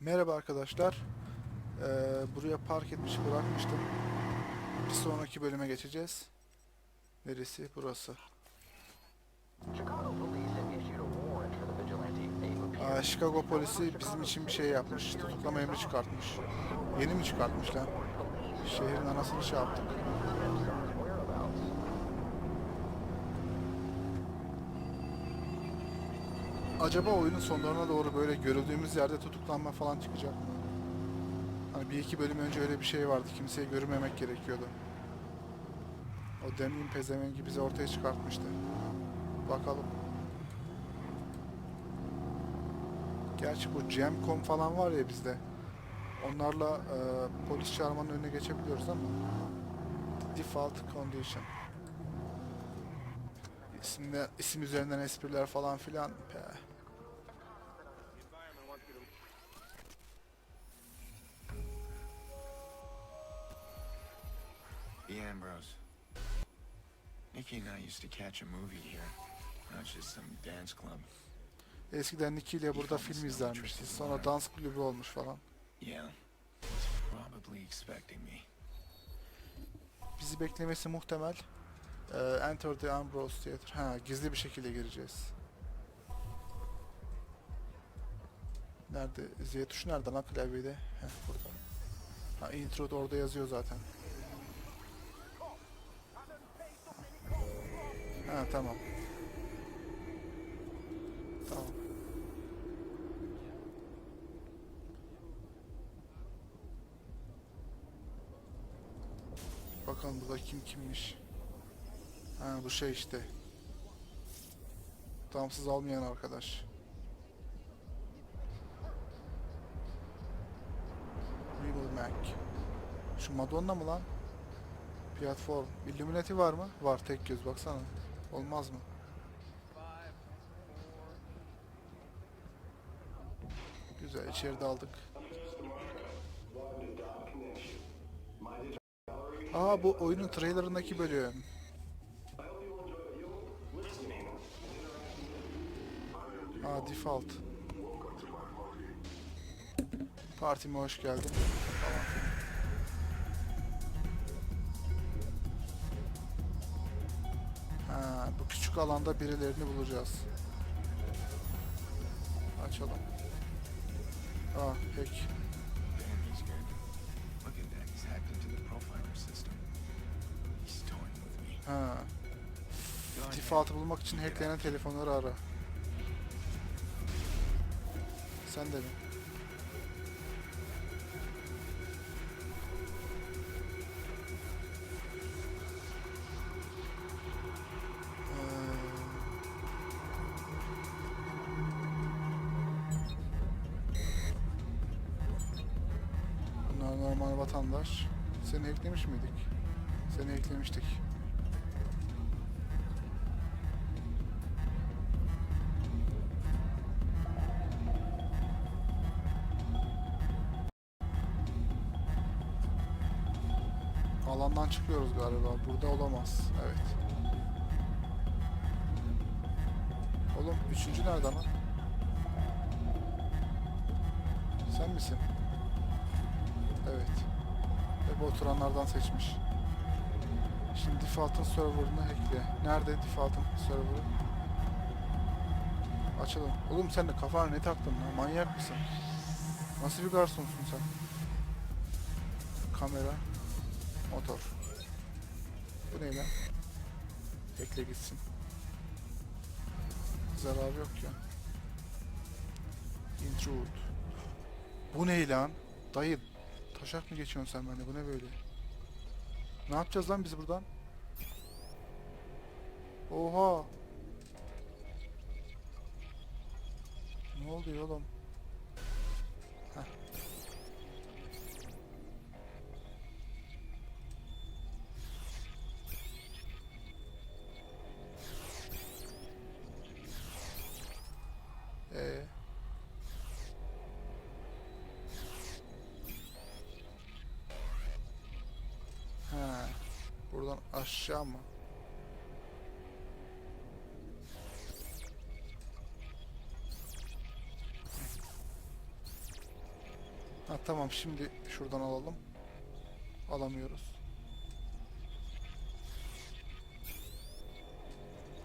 Merhaba arkadaşlar. Ee, buraya park etmiş bırakmıştım. Bir sonraki bölüme geçeceğiz. Neresi? Burası. Aa, Chicago polisi bizim için bir şey yapmış. Tutuklama emri çıkartmış. Yeni mi çıkartmış lan? Şehrin anasını şey yaptık. Acaba oyunun sonlarına doğru böyle görüldüğümüz yerde tutuklanma falan çıkacak mı? Hani bir iki bölüm önce öyle bir şey vardı. Kimseye görünmemek gerekiyordu. O demin pezevengi bizi ortaya çıkartmıştı. Bakalım. Gerçi bu Gemcom falan var ya bizde. Onlarla e, polis çağırmanın önüne geçebiliyoruz ama default condition. İsimle, isim üzerinden espriler falan filan. Peh. Ambrose. Nikki and I used to catch a movie here. Now it's just some dance club. Eskiden Nicky ile burada film izlermişti. Sonra dans kulübü olmuş falan. Yeah. He's probably expecting me. Bizi beklemesi muhtemel. Ee, Enter the Ambrose Theater. Ha, gizli bir şekilde gireceğiz. Nerede? Z tuşu nerede lan klavyede? Heh, burada. Ha, intro da orada yazıyor zaten. Tamam. Tamam. Bakalım burada kim kimmiş. Ha bu şey işte. Damsız almayan arkadaş. Regal Mac. Şu Madonna mı lan? Platform. Illuminati var mı? Var tek göz baksana. Olmaz mı? Güzel içeride aldık. Aa bu oyunun trailerındaki bölüm. Aa default. Partime hoş geldin. Falan. Ha, bu küçük alanda birilerini bulacağız. Açalım. Aa, pek. Ha, default'ı bulmak için hacklenen telefonları ara. Sen de mi? Normal vatandaş. Seni eklemiş miydik? Seni eklemiştik. Alandan çıkıyoruz galiba. Burada olamaz. Evet. Oğlum üçüncü nerede lan? Sen misin? Evet. Hep oturanlardan seçmiş. Şimdi default'ın server'ını hackle. Nerede default'ın server'ı? Açalım. Oğlum sen de kafana ne taktın lan? Manyak mısın? Nasıl bir garsonsun sen? Kamera. Motor. Bu ne lan? Bekle gitsin. Zararı yok ya. Intrude. Bu ne lan? Dayı taşak mı geçiyorsun sen bende? Bu ne böyle? Ne yapacağız lan biz buradan? Oha! Ne oluyor oğlum? Aşağı mı? Ha tamam şimdi şuradan alalım. Alamıyoruz.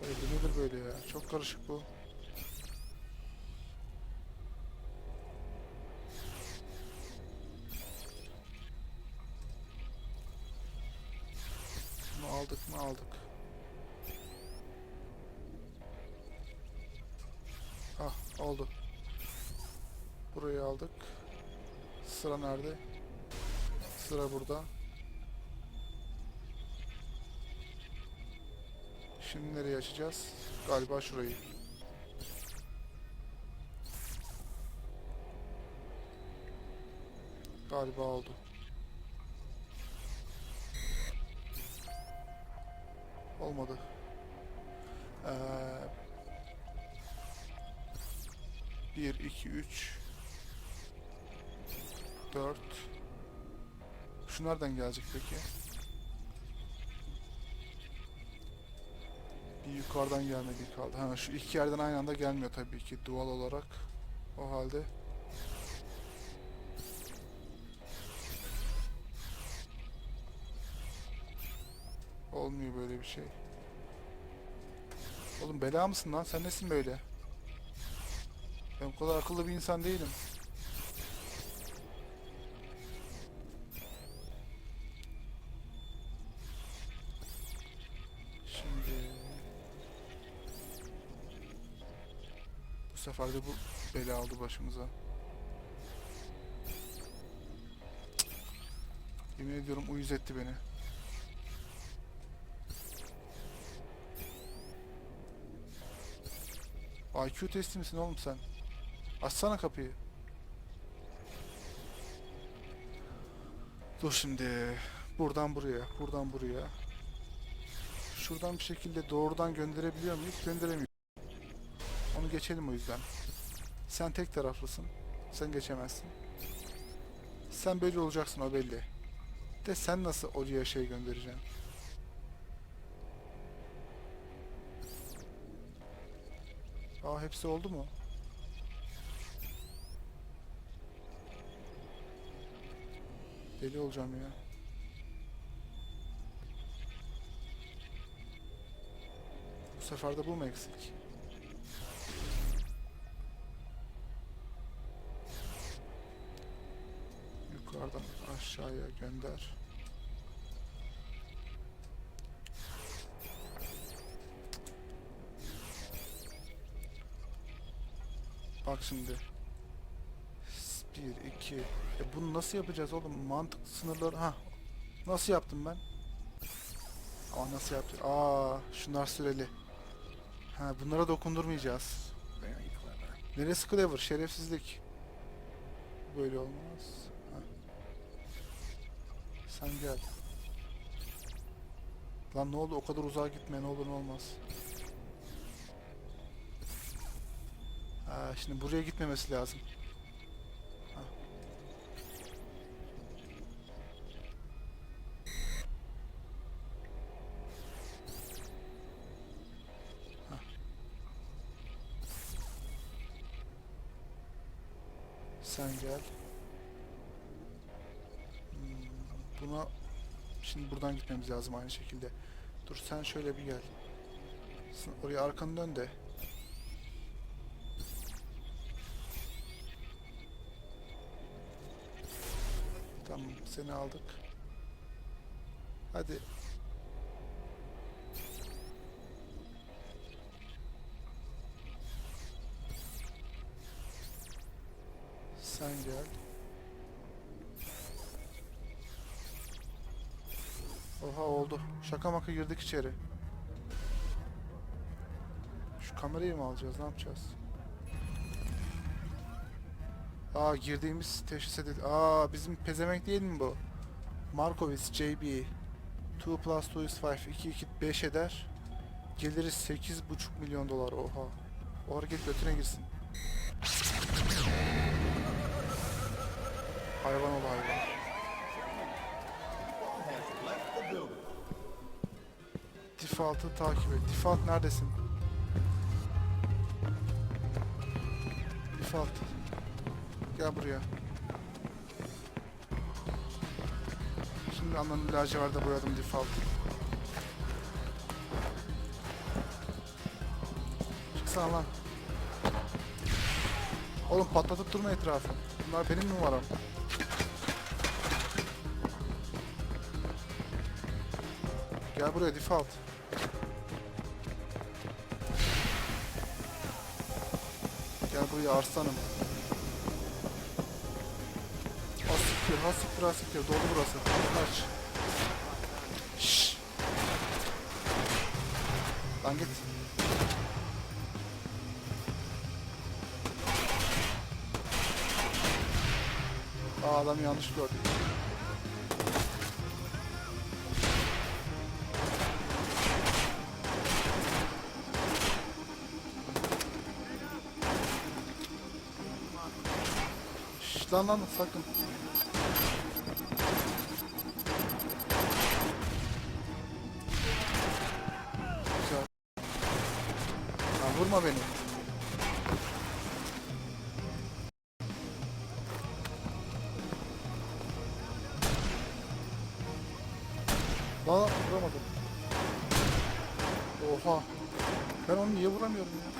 Böyle nedir böyle ya? Çok karışık bu. Aldık mı aldık. Ah oldu. Burayı aldık. Sıra nerede? Sıra burada. Şimdi nereye açacağız? Galiba şurayı. Galiba oldu. Olmadı. Ee, 1, 2, 3 4 Şu nereden gelecek peki? Bir yukarıdan gelmediği kaldı. Ha, şu iki yerden aynı anda gelmiyor tabii ki doğal olarak. O halde bir şey. Oğlum bela mısın lan? Sen nesin böyle? Ben o kadar akıllı bir insan değilim. Şimdi bu sefer de bu bela aldı başımıza. Yemin ediyorum uyuz etti beni. IQ testi misin oğlum sen? Açsana kapıyı. Dur şimdi. Buradan buraya, buradan buraya. Şuradan bir şekilde doğrudan gönderebiliyor muyuz? Gönderemiyoruz. Onu geçelim o yüzden. Sen tek taraflısın. Sen geçemezsin. Sen böyle olacaksın o belli. De sen nasıl oraya şey göndereceksin? Aa hepsi oldu mu? Deli olacağım ya. Bu sefer de bu mu eksik? Yukarıdan aşağıya gönder. Bak şimdi. S- Bir, iki. E bunu nasıl yapacağız oğlum? Mantık sınırları... ha Nasıl yaptım ben? Ama nasıl yaptım? Aa, şunlar süreli. Ha, bunlara dokundurmayacağız. Neresi clever? Şerefsizlik. Böyle olmaz. Ha. Sen gel. Lan ne oldu? O kadar uzağa gitme. Ne olur ne olmaz. Ha, şimdi buraya gitmemesi lazım. Sen gel. Hmm, Buna şimdi buradan gitmemiz lazım aynı şekilde. Dur sen şöyle bir gel. Sen oraya arkanı dön de. Seni aldık. Hadi. Sen gel. Oha oldu. Şaka maka girdik içeri. Şu kamerayı mı alacağız? Ne yapacağız? Aa girdiğimiz teşhis edildi. Aa bizim pezevenk değil mi bu? Markovic JB 2 plus 2 is 5 2 2 5 eder. Geliri 8,5 milyon dolar oha. O hareket götüne girsin. Hayvan ol hayvan. Default'ı takip et. Default neredesin? Default. Gel buraya. Yanlarını lacivertle boyadım default. Çıksana lan. Oğlum patlatıp durma etrafı. Bunlar benim numaram. Gel buraya default. Gel buraya arslanım. Hasiktir, hasiktir, hasiktir. Dolu burası. Kaç. Şşş. Lan git. Aa adam yanlış gördü. Şşş lan lan sakın. Lan vuramadım. Oha. Ben onu niye vuramıyorum ya?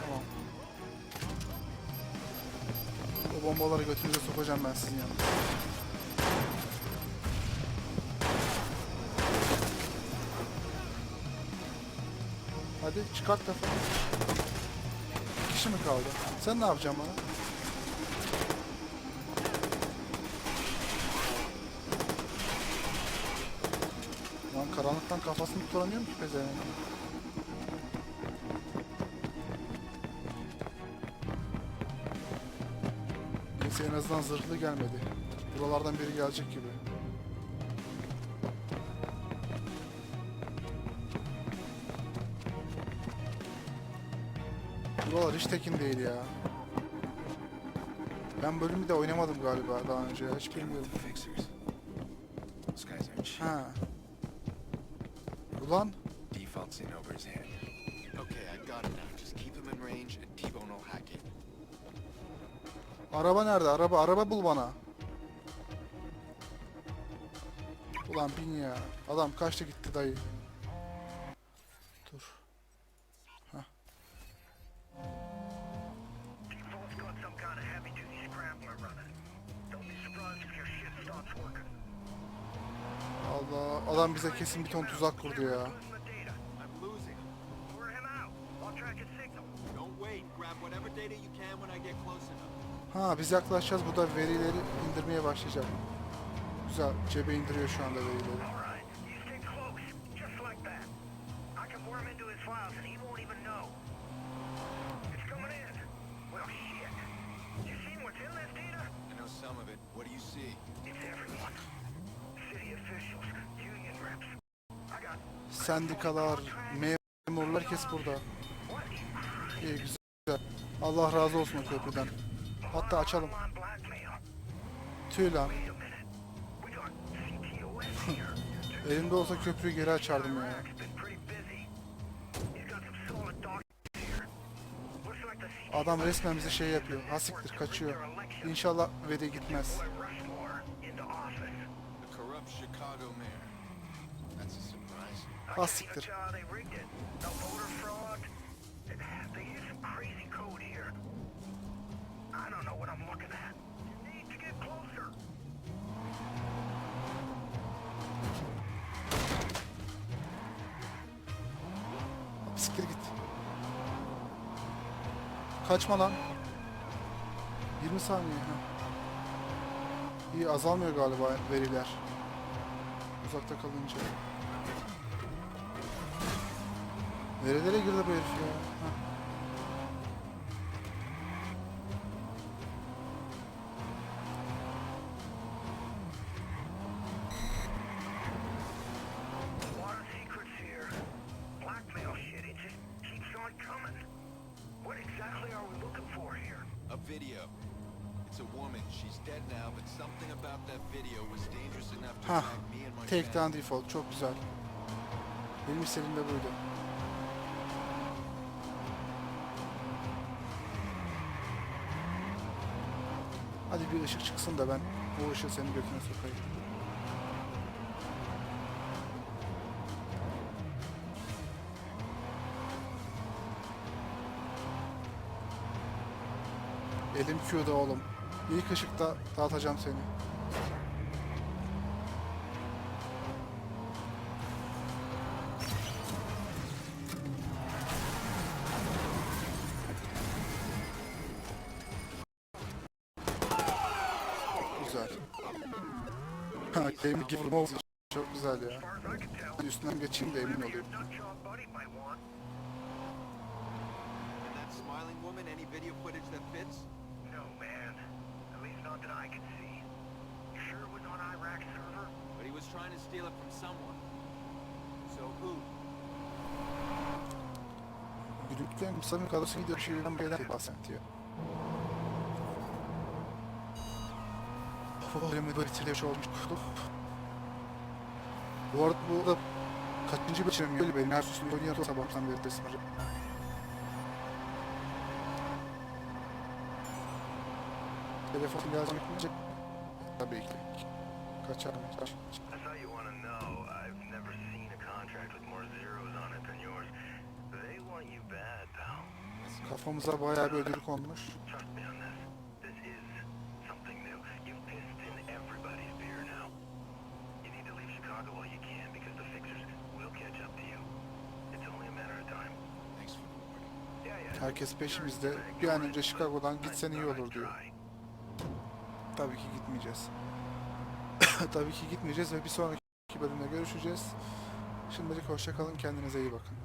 Tamam. O bombaları götünüze sokacağım ben sizin yanına. Hadi çıkart kafanı. Kişi mi kaldı? Sen ne yapacaksın bana? Lan karanlıktan kafasını tutamıyorum ki pezevenk. Neyse en azından zırhlı gelmedi. Buralardan biri gelecek gibi. Buralar hiç tekin değil ya. Ben bölümü de oynamadım galiba daha önce. Hiç bilmiyorum. Ha. Ulan Default's in over his head. Okay, I got it now. Just keep him in range and T-Bone will hack it. araba nerede? Araba araba bul bana. Ulan bin ya. Adam kaçtı gitti dayı. Adam bize kesin bir ton tuzak kurdu ya. Ha biz yaklaşacağız. Bu da verileri indirmeye başlayacak. Güzel. Cebe indiriyor şu anda verileri. Sendikalar, memurlar herkes burada. İyi güzel. Allah razı olsun o köprüden. Hatta açalım. Tüy lan. Elimde olsa köprüyü geri açardım ya. Adam resmen bize şey yapıyor. Hasiktir kaçıyor. İnşallah veri gitmez. Get closer. Siktir git. Kaçma lan. 20 saniye. Ha. İyi azalmıyor galiba veriler. Uzakta kalınca. Nerelere girdi bu herif ya? Ha. Lot of secrets here. Blackmail shit, it just Hadi bir ışık çıksın da ben o ışığı senin götüne sokayım. Elim Q'da oğlum. İlk ışıkta dağıtacağım seni. But he was trying to steal it from someone. So who? Gülükten Musa'nın kadrosu gidiyor şeyden beyler bahsediyor. Bölümü böyle bitirmiş olmuş. Bu arada bu da kaçıncı bölüm öyle benim her susun oynuyor sabahtan beri resim Telefon lazım etmeyecek. Tabii ki. Kaçar mı? Kaç. That's how you want to Herkes peşimizde. Bir an önce Chicago'dan gitsen iyi olur diyor. Tabii ki gitmeyeceğiz. Tabii ki gitmeyeceğiz ve bir sonraki bölümde görüşeceğiz. Şimdilik hoşça kalın, kendinize iyi bakın.